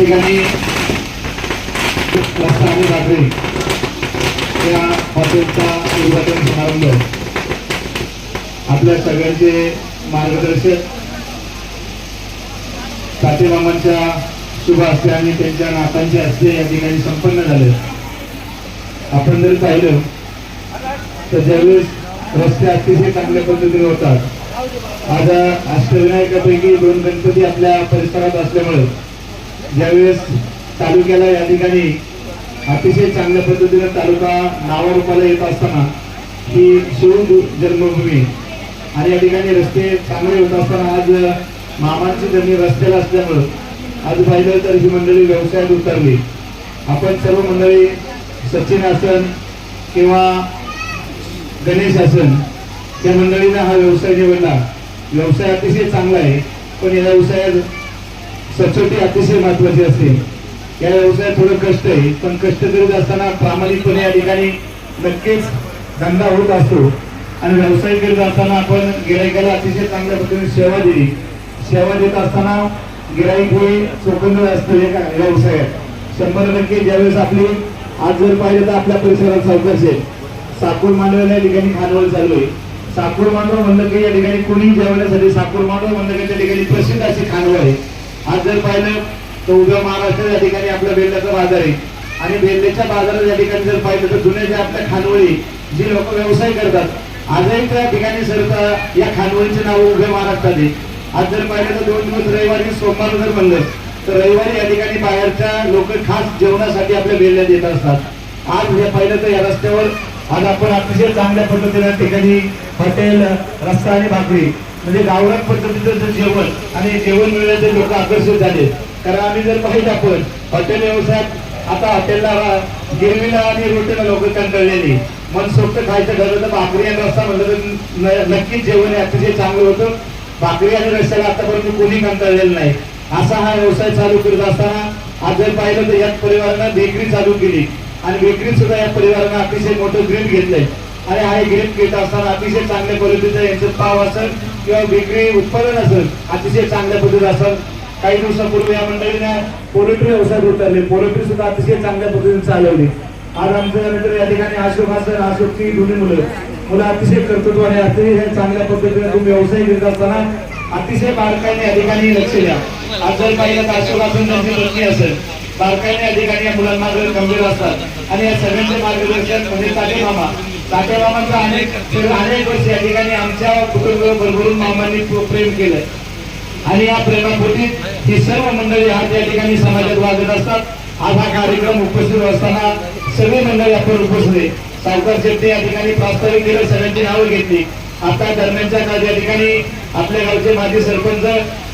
ठिकाणी रस्ता आणि या हॉटेलचा उद्घाटन समारंभ. आपल्या सगळ्यांचे मार्गदर्शक तातेमामांच्या शुभ असते आणि त्यांच्या नातांचे असते या ठिकाणी संपन्न झाले. आपण जर पाहिलं तर ज्यावेळेस रस्ते अतिशय चांगल्या पद्धतीने होतात. आज अष्टविनायकापैकी दोन गणपती आपल्या परिसरात असल्यामुळे ज्यावेळेस तालुक्याला या ठिकाणी अतिशय चांगल्या पद्धतीने तालुका नावारूपाला येत असताना ही शिव जन्मभूमी आणि या ठिकाणी रस्ते चांगले होत असताना आज मामांची जमीन रस्त्याला असल्यामुळं आज पाहिलं तर ही मंडळी व्यवसायात उतरली. आपण सर्व मंडळी सचिन आसन किंवा गणेश आसन त्या मंडळीनं हा व्यवसाय निवडला. व्यवसाय अतिशय चांगला आहे पण या व्यवसायात सचोटी अतिशय महत्वाची असते. या व्यवसायात थोडं कष्ट आहे पण कष्ट करीत असताना प्रामाणिकपणे या ठिकाणी नक्कीच धंदा होत असतो. आणि व्यवसाय करीत असताना आपण गिरायकाला अतिशय चांगल्या पद्धतीने सेवा दिली. सेवा देत असताना गिराईक हे चोखंदळ असतं एका व्यवसायात. शंभर टक्के ज्यावेळेस आपली आज जर पाहिलं तर आपल्या परिसरात सावकाश आहे. साकूर मांडवाला या ठिकाणी खानवळ चालू आहे. साकूर मांडव म्हणलं की या ठिकाणी कुणी जेवण्यासाठी साकूर मांडव म्हणलं की त्या ठिकाणी प्रसिद्ध अशी खानवळ आहे. आज जर पाहिलं तर उद्या महाराष्ट्र या ठिकाणी आपल्या बेल्ल्याचा बाजार आहे. आणि बेल्ल्याच्या बाजारात या ठिकाणी जर पाहिलं तर जुन्या ज्या आपल्या खानवळी जी लोक व्यवसाय करतात आजही त्या ठिकाणी सरता या खानवळीचे नाव उभे महाराष्ट्रात आहे. आज जर पाहिलं तर दोन दिवस रविवारी सोमवार जर म्हणलं तर रविवारी या ठिकाणी बाहेरच्या लोक खास जेवणासाठी आपल्या बेल्ल्यात येत असतात. आज हे पाहिलं तर या रस्त्यावर आज आपण अतिशय चांगल्या पद्धतीने या ठिकाणी हॉटेल रस्ता आणि भाकरी म्हणजे गावरान पद्धतीचं जेवण आणि जेवण मिळण्याचे लोक आकर्षित झाले. कारण आम्ही जर पाहिजे आपण हॉटेल व्यवसायात आता हॉटेलला गिरवीला आणि रोटीला लोक कंटाळलेली. मनसोक्त खायचं ठरलं तर भाकरी आणि रस्ता म्हणलं तर न- नक्कीच जेवण हे अतिशय चांगलं होतं. भाकरी आणि रस्त्याला आतापर्यंत कोणी कंटाळलेलं नाही. असा हा व्यवसाय चालू करत असताना आज जर पाहिलं तर याच परिवारानं बेकरी चालू केली. आणि बेकरी सुद्धा या परिवारानं अतिशय मोठं ग्रीप घेतलंय. आणि हा ग्रीप घेत असताना अतिशय चांगल्या पद्धतीचं यांचं पाव असेल किंवा विक्री उत्पादन असेल अतिशय चांगल्या पद्धतीत असेल. काही दिवसापूर्वी या मंडळीने पोल्ट्री व्यवसायात उतरले. पोल्ट्री सुद्धा अतिशय चांगल्या पद्धतीने चालवली. आज आमच्या मित्र या ठिकाणी अशोक असेल अशोकची दोन्ही मुलं. मुलं अतिशय कर्तृत्व आणि अतिशय चांगल्या पद्धतीने तुम्ही व्यवसाय घेत असताना अतिशय बारकाईने या ठिकाणी लक्ष द्या. आज जर पाहिलं तर अशोक असेल त्यांची पत्नी असेल. बारकाईने या ठिकाणी या मुलांना जर गंभीर असतात. आणि या सगळ्यांचे मार्गदर्शन म्हणजे ताटे मामा तात्याबाबांचा अनेक अनेक वर्ष या ठिकाणी आमच्या कुटुंब भरभरून मामांनी प्रेम केलं आणि या प्रेमापोटी ही सर्व मंडळी आज या ठिकाणी समाजात वागत असतात. आज हा कार्यक्रम उपस्थित असताना सगळी मंडळी आपण उपस्थित सावकार शेट्टी या ठिकाणी प्रास्ताविक केलं सगळ्यांची नावं घेतली. आता दरम्यानच्या काळात या ठिकाणी आपल्या गावचे माजी सरपंच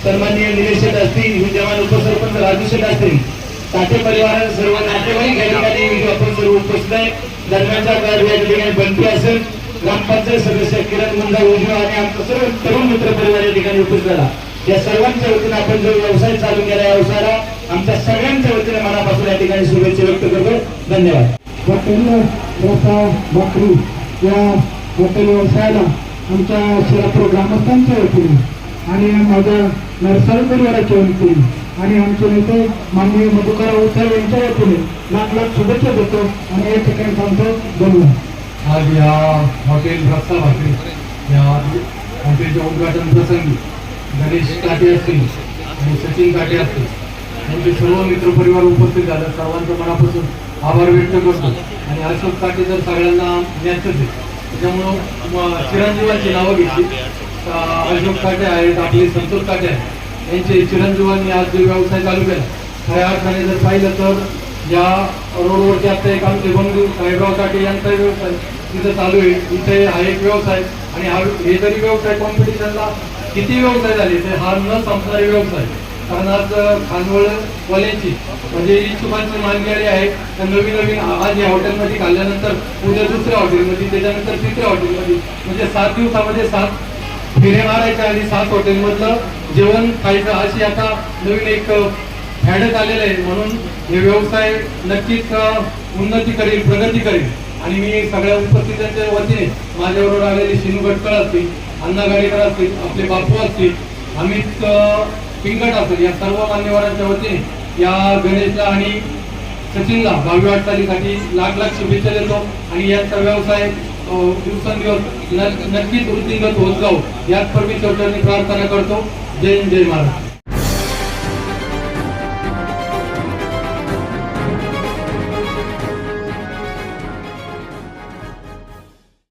सन्माननीय निलेश शेठ असतील विद्यमान उपसरपंच राजू शेठ असतील. ताटे परिवार सर्व नातेवाईक या ठिकाणी आपण आहे दरम्यानच्या काळात या ठिकाणी बंटी असेल ग्रामपंचायत सदस्य किरण मुंडा उजवा आणि आमचा सर्व तरुण मित्र परिवार या ठिकाणी उपस्थित झाला. या सर्वांच्या वतीने आपण जो व्यवसाय चालू केला या व्यवसायाला आमच्या सगळ्यांच्या वतीने मनापासून या ठिकाणी शुभेच्छा व्यक्त करतो. धन्यवाद. भाकरी या हॉटेल व्यवसायाला आमच्या शिरापूर ग्रामस्थांच्या वतीने आणि माझ्या नरसाळ परिवाराच्या वतीने आणि आमचे नेते माननीय मधुकर उसाळ यांच्या वतीने लाख लाख शुभेच्छा देतो आणि या ठिकाणी थांबतो. धन्यवाद. आज या हॉटेल रस्ता हॉटेल या हॉटेलच्या उद्घाटन प्रसंगी गणेश काटे असतील आणि सचिन काटे असतील. म्हणजे सर्व मित्रपरिवार उपस्थित झाले. सर्वांचं मनापासून आभार व्यक्त करतो. आणि अशोक काटे तर सगळ्यांना ज्ञातच आहे. त्याच्यामुळं म- चिरंजीवांची नावं घेतली. अशोक काटे आहेत आपले संतोष काटे आहेत. यांचे चिरंजीवांनी आज जो व्यवसाय चालू केला खऱ्या अर्थाने जर पाहिलं तर या रोडवरती आता एक आमचे बंधू साहेबराव काटे यांचा व्यवसाय तिथं चालू आहे. इथे हा एक व्यवसाय आणि हा हे जरी व्यवसाय कॉम्पिटिशनला किती व्यवसाय झाले ते हा न संपणारे व्यवसाय. कारण आज खानवळवाल्यांची म्हणजे इच्छुकांची मानगाडी आहे. तर नवीन नवीन आज या हॉटेलमध्ये खाल्ल्यानंतर उद्या दुसऱ्या हॉटेलमध्ये त्याच्यानंतर तिसऱ्या हॉटेलमध्ये म्हणजे सात दिवसामध्ये सात फिरे मारायच्या आणि सात हॉटेलमधलं जेवण खायचं अशी आता नवीन एक फॅडच आलेलं आहे. म्हणून हे व्यवसाय नक्कीच उन्नती करेल प्रगती करेल. आणि मी सगळ्या उपस्थितांच्या वतीने माझ्याबरोबर आलेले शिनू गटकळ असतील अण्णा गाडेकर असतील आपले बापू असतील अमित पिंगट असेल या सर्व मान्यवरांच्या वतीने या गणेशला आणि सचिनला भावी वाटचालीसाठी लाख लाख शुभेच्छा देतो. आणि यांचा व्यवसाय अं, दिवसेंदिवस नक्कीच वृद्धिंगत होत जाऊ याच परमेश्वर प्रार्थना करतो. जय जय महाराज